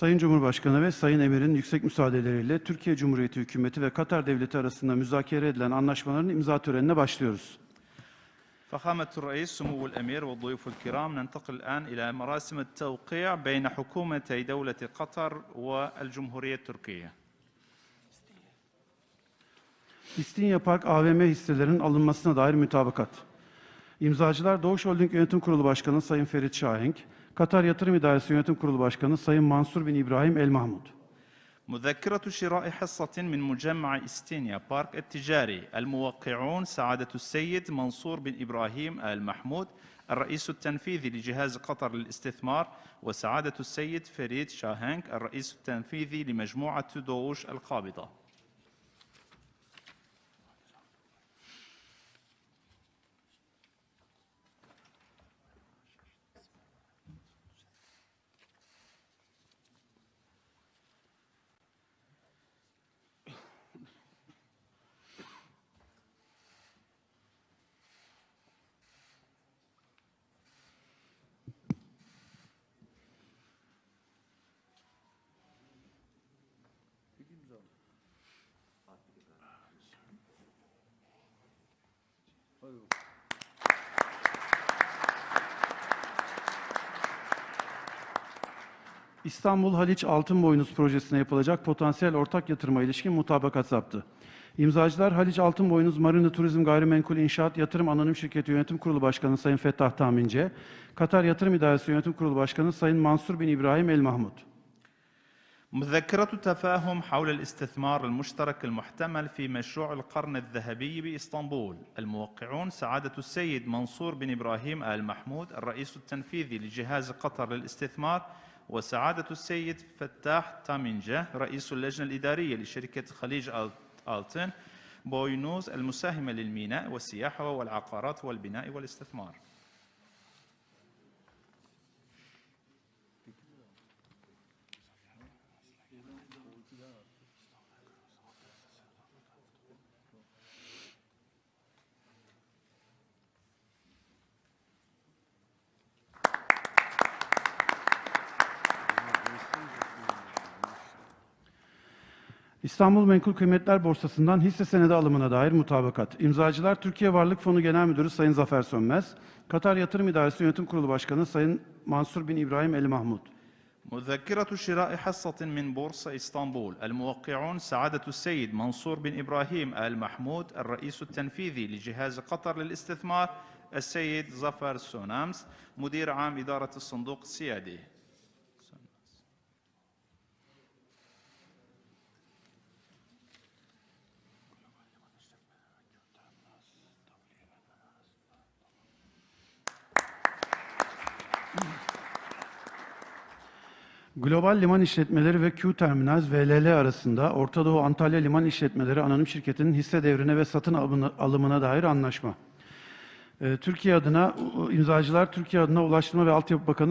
Sayın Cumhurbaşkanı ve Sayın Emir'in yüksek müsaadeleriyle Türkiye Cumhuriyeti Hükümeti ve Katar Devleti arasında müzakere edilen anlaşmaların imza törenine başlıyoruz. فخامة الرئيس سمو الأمير والضيوف الكرام ننتقل الآن إلى مراسم التوقيع بين حكومتي دولة قطر والجمهورية التركية İstinye Park AVM hisselerinin alınmasına dair mütabakat. İmzacılar Doğuş Holding Yönetim Kurulu Başkanı Sayın Ferit Şahenk, Katar Yatırım İdaresi Yönetim Kurulu Başkanı Sayın Mansur bin İbrahim El Mahmud. مذكرة شراء حصة من مجمع إستينيا بارك التجاري الموقعون سعادة السيد منصور بن إبراهيم آل محمود الرئيس التنفيذي لجهاز قطر للاستثمار وسعادة السيد فريد شاهنك الرئيس التنفيذي لمجموعة دوش القابضة İstanbul Haliç Altınboynuz projesine yapılacak potansiyel ortak yatırıma ilişkin mutabakat zaptı. İmzacılar Haliç Altınboynuz Marina Turizm Gayrimenkul İnşaat Yatırım Anonim Şirketi Yönetim Kurulu Başkanı Sayın Fettah Tamince, Katar Yatırım İdaresi Yönetim Kurulu Başkanı Sayın Mansur bin İbrahim El Mahmud. مذكرة تفاهم حول الاستثمار المشترك المحتمل في مشروع القرن الذهبي بإسطنبول الموقعون سعادة السيد منصور بن إبراهيم آل محمود الرئيس التنفيذي لجهاز قطر للاستثمار وسعادة السيد فتاح تامينجة رئيس اللجنة الإدارية لشركة خليج آلتن بوينوز المساهمة للميناء والسياحة والعقارات والبناء والاستثمار. İstanbul Menkul Kıymetler Borsası'ndan hisse senedi alımına dair mutabakat. İmzacılar Türkiye Varlık Fonu Genel Müdürü Sayın Zafer Sönmez, Katar Yatırım İdaresi Yönetim Kurulu Başkanı Sayın Mansur bin İbrahim El Mahmud. مذكرة شراء حصة من بورصة إسطنبول الموقعون سعادة السيد منصور بن إبراهيم آل محمود الرئيس التنفيذي لجهاز قطر للاستثمار السيد ظفر سونامس مدير عام إدارة الصندوق السيادي Global Liman İşletmeleri ve Q Terminals VLL arasında Orta Doğu Antalya Liman İşletmeleri Anonim Şirketi'nin hisse devrine ve satın alımına, dair anlaşma. Ee, Türkiye adına imzacılar Türkiye adına Ulaştırma ve Altyapı Bakanı